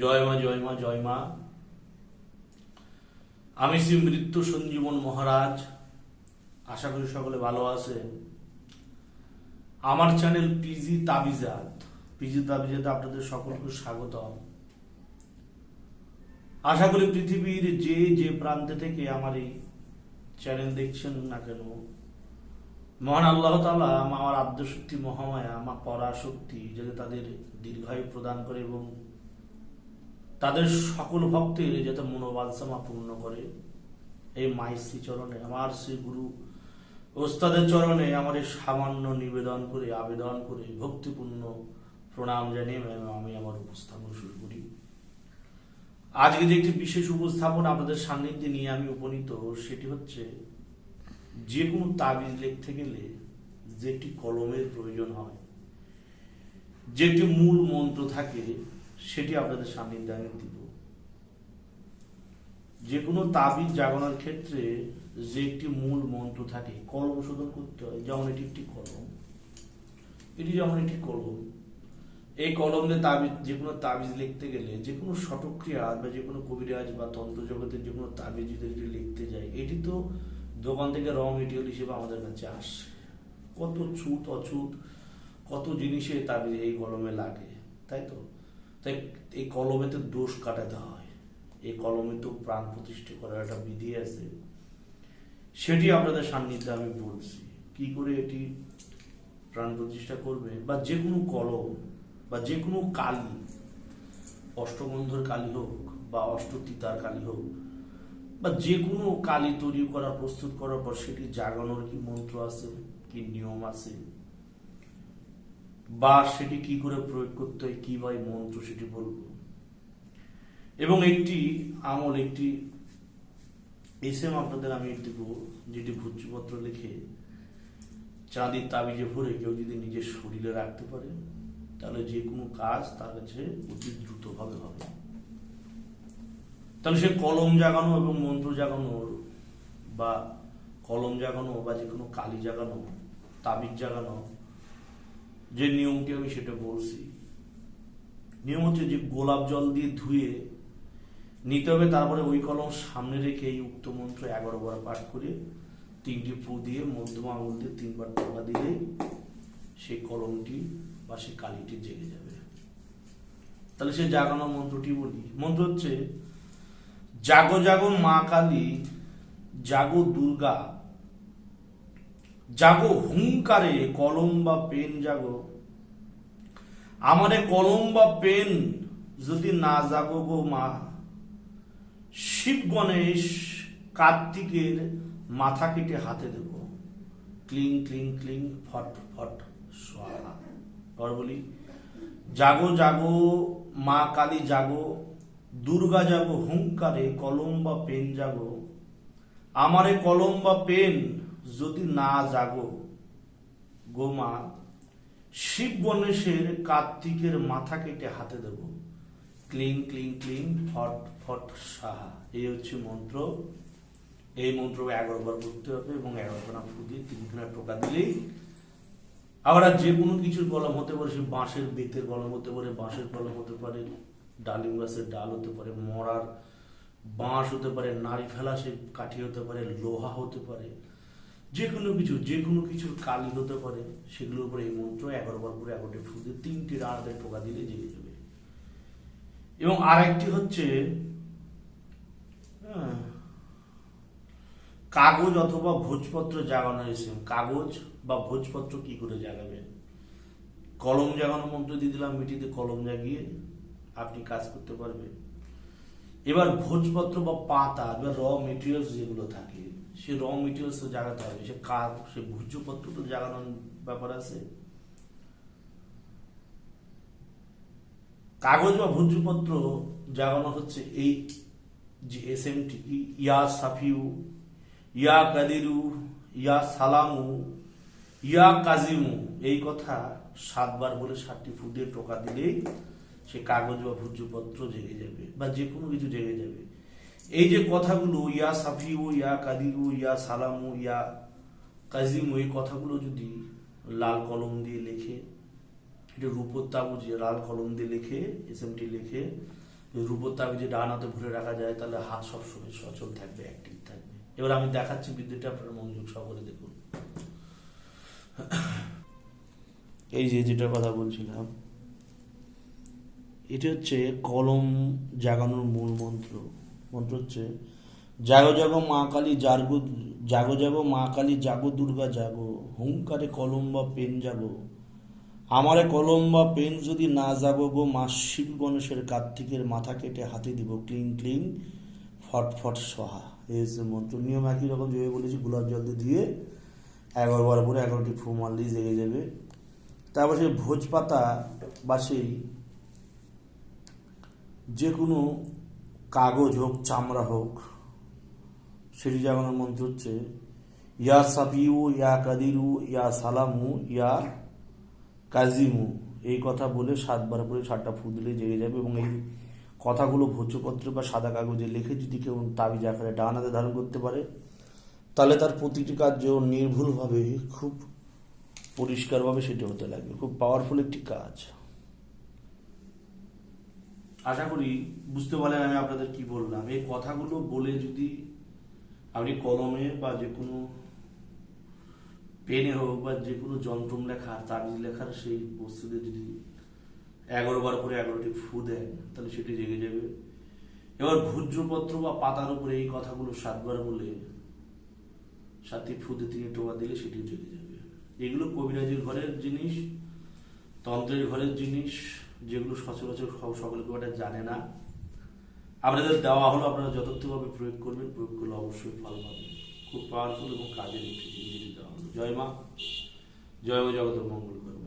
জয় মা জয় মা জয় মা। আমি শ্রী মৃত্যু সঞ্জীবন মহারাজ। আশা করি সকলে ভালো আছেন। আমার চ্যানেল পিজি তাবিজাত। পিজি তাবিজাতে আপনাদের সকলকে স্বাগতম। আশা করি পৃথিবীর যে যে প্রান্তে থেকে আমার এই চ্যানেল দেখছেন না কেন, মহান আল্লাহ তালা আমার আদ্যশক্তি মহামায়া, আমার পরাশক্তি, যাতে তাদের দীর্ঘায়ু প্রদান করে এবং তাদের সকল ভক্তের যাতে মনোবাঞ্ছামা পূর্ণ করে। এই মায়ের শ্রী চরণে, আমার শ্রী গুরু ওস্তাদের চরণে আমার এই সামান্য নিবেদন করে, আবেদন করে, ভক্তিপূর্ণ প্রণাম জানিয়ে আমি আমার উপস্থাপন শুরু করি। আজকে যে একটি বিশেষ উপস্থাপন আপনাদের সান্নিধ্যে নিয়ে আমি উপনীত, সেটি হচ্ছে যে কোনো তাবিজ লিখতে গেলে যে একটি কলমের প্রয়োজন হয়, যে একটি মূল মন্ত্র থাকে সেটি আপনাদের সান্নিধ্যে আমি দিব। যে কোনো তাবিজ জাগানোর ক্ষেত্রে যে একটি মূল মন্ত্র থাকে, কলম শোধন করতে হয়, যেমন এটি একটি কলম। এটি যেমন একটি কলম। এই কলম দিয়ে তাবিজ, যে কোনো তাবিজ লিখতে গেলে, যে কোনো শটক্রিয়া বা যে কোনো কবিরাজ বা তন্ত্র জগতের যে কোনো তাবিজ যদি লিখতে যায়, এটি তো দোকান থেকে র মেটেরিয়াল হিসেবে আমাদের কাছে আসে। কত ছুট অছুত, কত জিনিসে তাবিজ এই কলমে লাগে, তাই তো? তাই এই কলমেতে দোষ কাটাতে হয়। এই কলমে তো প্রাণ প্রতিষ্ঠা করার একটা বিধি আছে। সেটি আপনাদের সান্নিধ্যে আমি বলছি। কি করে এটি প্রাণ প্রতিষ্ঠা করবে? বা যে কোনো কলম বা যে কোনো কালি, অষ্টগন্ধর কালি হোক বা অষ্টতিতার কালি হোক, বা যে কোনো কালি তৈরি করা, প্রস্তুত করার পর সেটি জাগানোর কি মন্ত্র আছে, কি নিয়ম আছে? বা সেটি কি করে প্রয়োগ করতে হয়, কি এই মন্ত্র সেটি বলব। এবং একটি আমল, একটি এস এম আপনাদের আমি দেব যেটি ভূজ্যপত্র লিখে চাঁদির তাবিজে ভরে কেউ যদি নিজের শরীরে রাখতে পারে, তাহলে যে কোনো কাজ তার কাছে অতি দ্রুতভাবে হবে। তাহলে সে কলম জাগানো এবং মন্ত্র জাগানোর বা কলম জাগানো বা যে কোনো কালি জাগানো, তাবিজ জাগানো যে নিয়মটি আমি সেটা বলছি। নিয়ম হচ্ছে যে গোলাপ জল দিয়ে ধুয়ে নিতে হবে, তারপরে ওই কলম সামনে রেখে এই উক্ত মন্ত্র এগারো বার পাঠ করে তিনটি ফু দিয়ে মধ্যম আঙুল দিয়ে তিনবার টোকা দিলে সেই কলমটি বা সেই কালিটি জেগে যাবে। তাহলে সে জাগানো মন্ত্রটি বলি। মন্ত্র হচ্ছে, জাগো জাগো মা কালী, জাগো দুর্গা জাগো হুঙ্কারে, কলম বা পেন জাগো। আমারে কলম বা পেন যদি না জাগো গো মা শিব গণেশ কার্তিকের মাথা কেটে হাতে দেব। ক্লিং ক্লিং ক্লিং, ফট ফট, সোহা। বলি, জাগো জাগো, মা কালী জাগো, দুর্গা জাগো হুঙ্কারে, কলম বা পেন জাগো। আমারে কলম বা পেন যদি না জাগো গোমা শিব গণেশের কার্তিকের মাথা কেটে হাতে দেব। ক্লিং ক্লিং ক্লিং, ফট ফট, সাহা। এই হচ্ছে মন্ত্র। এই মন্ত্র এগারো বার করতে হবে এবং এগারো খানা ফু দিয়ে তিনখানা টোকা দিলেই আবার যে কোনো কিছুর কলম হতে পারে, সে বাঁশের বেতের কলম হতে পারে, বাঁশের কলম হতে পারে, ডালিম গাছের ডাল হতে পারে, মরার বাঁশ হতে পারে, নারী ফেলা সে কাঠি হতে পারে, লোহা হতে পারে যে কোনো কিছু যে কোনো কিছুর কালি হতে পারে, সেগুলোর উপরে এই মন্ত্র এগারো বার করে এগারোটি ফু দিয়ে তিনটি রাতে টোকা দিলে জেগে যাবে। এবং আরেকটি হচ্ছে কাগজ অথবা ভোজপত্র জাগানো এসে, কাগজ বা ভোজপত্র কি করে জাগাবেন কলম জাগানো মন্ত্র দিয়ে দিলাম, মিটিতে কলম জাগিয়ে আপনি কাজ করতে পারবেন। এবার ভোজপত্র বা পাতা বা র মেটেরিয়ালস যেগুলো থাকে, সে র মেটেরিয়ালস তো জাগাতে হবে। সে কাগ সে ভোজ্যপত্র তো জাগানোর ব্যাপার আছে। কাগজ বা ভোজ্যপত্র জাগানো হচ্ছে এই যে এস এম টি ইয়া সাফিউ, ইয়া কাদিরু, ইয়া সালামু, ইয়া কাজিমু, এই কথা সাতবার বলে ষাটটি ফুটে টোকা দিলেই সে কাগজ বা ভূজ্যপত্র জেগে যাবে বা যে কোনো কিছু জেগে যাবে। এই যে কথাগুলো, ইয়া সাফিউ, ইয়া কাদিরু, ইয়া সালামু, ইয়া কাজিমু এই কথাগুলো যদি লাল কলম দিয়ে লেখে, এটা রূপোর তাবু যে লাল কলম দিয়ে লেখে এস লিখে যদি রূপোর তাবিজে ডান হাতে ভরে রাখা যায়, তাহলে হাত সবসময় সচল থাকবে অ্যাক্টিভ থাকবে। এবার আমি দেখাচ্ছি বিদ্যুৎটা, আপনারা মনোযোগ সহকারে দেখুন। এই যে, যেটার কথা বলছিলাম এটা হচ্ছে কলম জাগানোর মূল মন্ত্র। মন্ত্র হচ্ছে, জাগো জাগো মা কালী, জাগো জাগো জাগো মা কালী, জাগো দুর্গা জাগো। হুঙ্কারে কলম বা পেন জাগো। আমারে কলম বা পেন যদি না জাগো গো, মা শিব গণেশের কার্তিকের মাথা কেটে হাতে দিব। ক্লিন ক্লিন ফট ফট, সহা। এই হচ্ছে মন্ত্র। নিয়ম একই রকম যেভাবে বলেছি, গোলাপ জল দিয়ে দিয়ে এগারো বার পরে এগারোটি ফু মারলেই জেগে যাবে। তারপর সেই ভোজ পাতা বা সেই যে কোনো কাগজ হোক, চামড়া হোক সেটি জাগানোর মন্ত্র হচ্ছে, ইয়া সাফিউ, ইয়া কাদিরু, ইয়া সালামু, ইয়া কাজিমু। এই কথা বলে সাতবার করে সাতটা ফু দিলে জেগে যাবে এবং এই কথাগুলো ভোজ্যপত্র বা সাদা কাগজে লিখে যদি কেউ তাবিজ আকারে ডান হাতে ধারণ করতে পারে, তাহলে তার প্রতিটি কার্য নির্ভুলভাবে, খুব পরিষ্কারভাবে সেটি হতে লাগবে। খুব পাওয়ারফুল একটি কাজ। আশা করি বুঝতে পারলেন আমি আপনাদের কি বললাম। এই কথাগুলো বলে যদি আপনি কলমে বা যে কোনো পেনে হোক বা যে কোনো যন্ত্রম লেখার তাবিজ লেখার সেই বস্তুতে যদি এগারো বার করে এগারোটি ফু দেন, তাহলে সেটি জেগে যাবে। এবার ভূজ্রপত্র বা পাতার উপরে এই কথাগুলো সাতবার বলে সাতটি ফুতে তিনি টোকা দিলে সেটি জেগে যাবে। এগুলো কবিরাজির ঘরের জিনিস, তন্ত্রের ঘরের জিনিস যেগুলো সচরাচর সকলে খুব একটা জানে না। আপনাদের দেওয়া হলো, আপনারা যথার্থভাবে প্রয়োগ করবেন, প্রয়োগ করলে অবশ্যই ফল পাবেন। খুব পাওয়ারফুল এবং কাজের একটি জিনিস দেওয়া হলো। জয় মা। জয় মা জগতের মঙ্গল